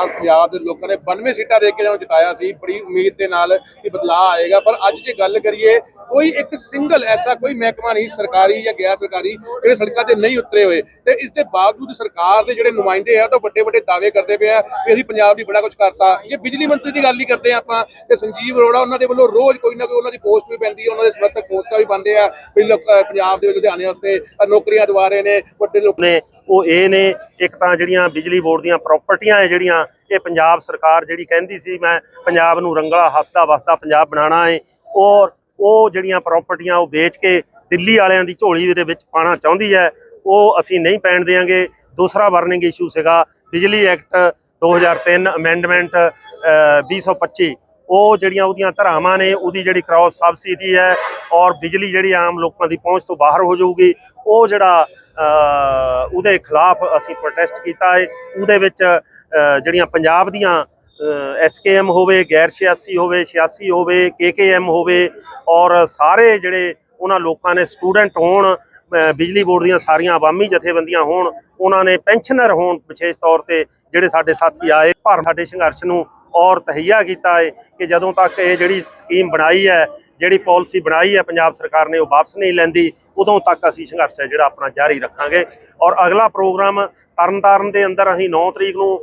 ਪੰਜਾਬ ਦੇ ਲੋਕਾਂ ਨੇ 92 ਸੀਟਾਂ ਦੇ ਕੇ ਜਦੋਂ ਜਿਤਾਇਆ ਸੀ। ਬੜੀ ਉਮੀਦ ਦੇ ਨਾਲ ਕਿ ਬਦਲਾਅ ਆਏਗਾ। ਪਰ ਅੱਜ ਜੇ ਗੱਲ ਕਰੀਏ, ਕੋਈ ਇੱਕ ਸਿੰਗਲ ਐਸਾ ਕੋਈ ਮਹਿਕਮਾ ਨਹੀਂ, ਸਰਕਾਰੀ ਜਾਂ ਗੈਰ ਸਰਕਾਰੀ, ਜਿਹੜੇ ਸੜਕਾਂ ਤੇ ਨਹੀਂ ਉਤਰੇ ਹੋਏ। ਤੇ ਇਸ ਦੇ ਬਾਵਜੂਦ ਸਰਕਾਰ ਦੇ ਜਿਹੜੇ ਨੁਮਾਇੰਦੇ ਆ, ਉਹ ਤਾਂ ਵੱਡੇ ਵੱਡੇ ਦਾਅਵੇ ਕਰਦੇ ਪਏ ਆ ਕਿ ਅਸੀਂ ਪੰਜਾਬ ਲਈ ਬੜਾ ਕੁਝ ਕਰਤਾ। ਜੇ ਬਿਜਲੀ ਮੰਤਰੀ ਦੀ ਗੱਲ ਹੀ ਕਰਦੇ ਆ ਆਪਾਂ, ਤੇ ਸੰਜੀਵ ਅਰੋੜਾ ਉਹਨਾਂ ਦੇ ਵੱਲੋਂ ਰੋਜ਼ ਕੋਈ ਨਾ ਕੋਈ ਉਹਨਾਂ ਦੀ ਪੋਸਟ ਵੀ ਪੈਂਦੀ ਹੈ ਉਹਨਾਂ ਦੇ ਸਮਰਥਕ ਪੋਸਟਾਂ ਵੀ ਪਾਉਂਦੇ ਆ ਵੀ ਲੋਕ- ਪੰਜਾਬ ਦੇ ਲੁਧਿਆਣੇ ਵਾਸਤੇ ਨੌਕਰੀਆਂ ਦਵਾ ਰਹੇ ਨੇ, ਵੱਡੇ ਲੋਕ ਨੇ ਉਹ ਇਹ ਨੇ, ਇੱਕ ਤਾਂ ਜਿਹੜੀਆਂ ਬਿਜਲੀ ਬੋਰਡ ਦੀਆਂ ਪ੍ਰਾਪਰਟੀਆਂ ਹੈ ਜਿਹੜੀਆਂ, ਇਹ ਪੰਜਾਬ ਸਰਕਾਰ ਜਿਹੜੀ ਕਹਿੰਦੀ ਸੀ, ਮੈਂ ਪੰਜਾਬ ਨੂੰ ਰੰਗਲਾ ਹੱਸਦਾ ਵਸਦਾ ਪੰਜਾਬ ਬਣਾਉਣਾ ਹੈ ਔਰ ਉਹ ਜਿਹੜੀਆਂ ਪ੍ਰਾਪਰਟੀਆਂ ਉਹ ਵੇਚ ਕੇ ਦਿੱਲੀ ਵਾਲਿਆਂ ਦੀ ਝੋਲੀ ਦੇ ਵਿੱਚ ਪਾਣਾ ਚਾਹੁੰਦੀ ਹੈ, ਉਹ ਅਸੀਂ ਨਹੀਂ ਪੈਣ ਦੇਵਾਂਗੇ। ਦੂਸਰਾ ਵਾਰਨਿੰਗ ਇਸ਼ੂ ਸੀਗਾ, ਬਿਜਲੀ ਐਕਟ 2003 ਅਮੈਂਡਮੈਂਟ 2025 ਉਹ ਜਿਹੜੀਆਂ ਉਹਦੀਆਂ ਧਰਾਵਾਂ ਨੇ, ਉਹਦੀ ਜਿਹੜੀ ਕ੍ਰਾਸ ਸਬਸਿਡੀ ਹੈ, ਔਰ ਬਿਜਲੀ ਜਿਹੜੀ ਆਮ ਲੋਕਾਂ ਦੀ ਪਹੁੰਚ ਤੋਂ ਬਾਹਰ ਹੋ ਜਾਊਗੀ, ਉਹ ਜਿਹੜਾ ਉਹਦੇ ਖਿਲਾਫ ਅਸੀਂ ਪ੍ਰੋਟੈਸਟ ਕੀਤਾ ਹੈ। ਉਹਦੇ ਵਿੱਚ ਜਿਹੜੀਆਂ ਪੰਜਾਬ ਦੀਆਂ ਐਸਕੇਐਮ ਹੋਵੇ, ਗੈਰ ਸਿਆਸੀ ਹੋਵੇ ਸਿਆਸੀ ਹੋਵੇ ਕੇਕੇਐਮ ਹੋਵੇ, ਔਰ ਸਾਰੇ ਜਿਹੜੇ ਉਹਨਾਂ ਲੋਕਾਂ ਨੇ ਸਟੂਡੈਂਟ ਹੋਣ ਬਿਜਲੀ ਬੋਰਡ ਦੀਆਂ ਸਾਰੀਆਂ ਆਵਾਮੀ ਜਥੇਬੰਦੀਆਂ ਹੋਣ, ਉਹਨਾਂ ਨੇ ਪੈਨਸ਼ਨਰ ਹੋਣ ਵਿਸ਼ੇਸ਼ ਤੌਰ ਤੇ ਜਿਹੜੇ ਸਾਡੇ ਸਾਥੀ ਆਏ, ਭਾਰਤ ਸਾਡੇ ਸੰਘਰਸ਼ ਨੂੰ ਔਰ ਤਹਈਆ ਕੀਤਾ ਹੈ ਕਿ ਜਦੋਂ ਤੱਕ ਇਹ ਜਿਹੜੀ ਸਕੀਮ ਬਣਾਈ ਹੈ ਜਿਹੜੀ ਪਾਲਿਸੀ ਬਣਾਈ ਹੈ, ਪੰਜਾਬ ਸਰਕਾਰ ਨੇ ਉਹ ਵਾਪਸ ਨਹੀਂ ਲੈਂਦੀ, ਉਦੋਂ ਤੱਕ ਅਸੀਂ ਸੰਘਰਸ਼ ਹੈ ਜਿਹੜਾ ਆਪਣਾ ਜਾਰੀ ਰੱਖਾਂਗੇ। ਔਰ ਅਗਲਾ ਪ੍ਰੋਗਰਾਮ ਤਰਨਤਾਰਨ ਦੇ ਅੰਦਰ ਅਸੀਂ 9 ਤਰੀਕ ਨੂੰ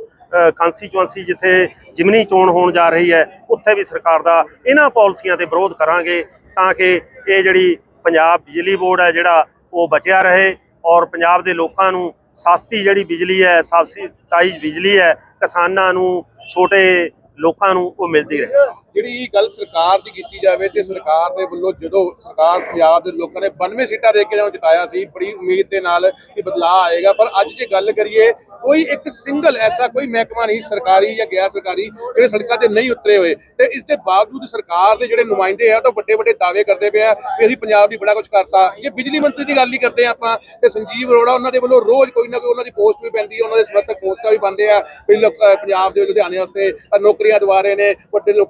ਕੰਸਟੀਚੁਐਂਸੀ ਜਿੱਥੇ ਜਿਮਨੀ ਚੋਣ ਹੋਣ ਜਾ ਰਹੀ ਹੈ, ਉੱਥੇ ਵੀ ਸਰਕਾਰ ਦਾ ਇਹਨਾਂ ਪਾਲਿਸੀਆਂ ਤੇ ਵਿਰੋਧ ਕਰਾਂਗੇ ਤਾਂ ਕਿ ਇਹ ਜਿਹੜੀ ਪੰਜਾਬ ਬਿਜਲੀ ਬੋਰਡ ਹੈ ਜਿਹੜਾ ਉਹ ਬਚਿਆ ਰਹੇ ਔਰ ਪੰਜਾਬ ਦੇ ਲੋਕਾਂ ਨੂੰ ਸਸਤੀ ਜਿਹੜੀ ਬਿਜਲੀ ਹੈ ਸਬਸਿਡਾਈਜ਼ ਬਿਜਲੀ ਹੈ, ਕਿਸਾਨਾਂ ਨੂੰ, ਛੋਟੇ ਲੋਕਾਂ ਨੂੰ ਉਹ ਮਿਲਦੀ ਰਹੇ। ਜਿਹੜੀ ਗੱਲ ਸਰਕਾਰ ਦੀ ਕੀਤੀ ਜਾਵੇ ਤੇ ਸਰਕਾਰ ਦੇ ਵੱਲੋਂ ਜਦੋਂ ਸਰਕਾਰ ਪੰਜਾਬ ਦੇ ਲੋਕਾਂ ਨੇ 92 ਸੀਟਾਂ ਦੇ ਕੇ ਜਦੋਂ ਜਿਤਾਇਆ ਸੀ, ਬੜੀ ਉਮੀਦ ਦੇ ਨਾਲ ਕਿ ਬਦਲਾਅ ਆਏਗਾ। ਪਰ ਅੱਜ ਜੇ ਗੱਲ ਕਰੀਏ, ਕੋਈ ਇੱਕ ਸਿੰਗਲ ਐਸਾ ਕੋਈ ਮਹਿਕਮਾ ਨਹੀਂ, ਸਰਕਾਰੀ ਜਾਂ ਗੈਰ ਸਰਕਾਰੀ, ਜਿਹੜੇ ਸੜਕਾਂ ਤੇ ਨਹੀਂ ਉਤਰੇ ਹੋਏ ਤੇ ਇਸ ਦੇ ਬਾਵਜੂਦ ਸਰਕਾਰ ਦੇ ਜਿਹੜੇ ਨੁਮਾਇੰਦੇ ਆ ਉਹ ਤਾਂ ਵੱਡੇ ਵੱਡੇ ਦਾਅਵੇ ਕਰਦੇ ਪਏ ਆ ਕਿ ਅਸੀਂ ਪੰਜਾਬ ਲਈ ਬੜਾ ਕੁਝ ਕਰਤਾ। ਜੇ ਬਿਜਲੀ ਮੰਤਰੀ ਦੀ ਗੱਲ ਹੀ ਕਰਦੇ ਆ ਆਪਾਂ, ਤੇ ਸੰਜੀਵ ਅਰੋੜਾ ਉਹਨਾਂ ਦੇ ਵੱਲੋਂ ਰੋਜ਼ ਕੋਈ ਨਾ ਕੋਈ ਉਹਨਾਂ ਦੀ ਪੋਸਟ ਵੀ ਪੈਂਦੀ ਹੈ ਉਹਨਾਂ ਦੇ ਸਮਰਥਕ ਪੋਸਟਾਂ ਵੀ ਪਾਉਂਦੇ ਆ। ਲੋਕ- ਪੰਜਾਬ ਦੇ ਲੁਧਿਆਣੇ ਵਾਸਤੇ ਨੌਕਰੀਆਂ ਦਿਵਾ ਰਹੇ ਨੇ, ਵੱਡੇ ਲੋਕ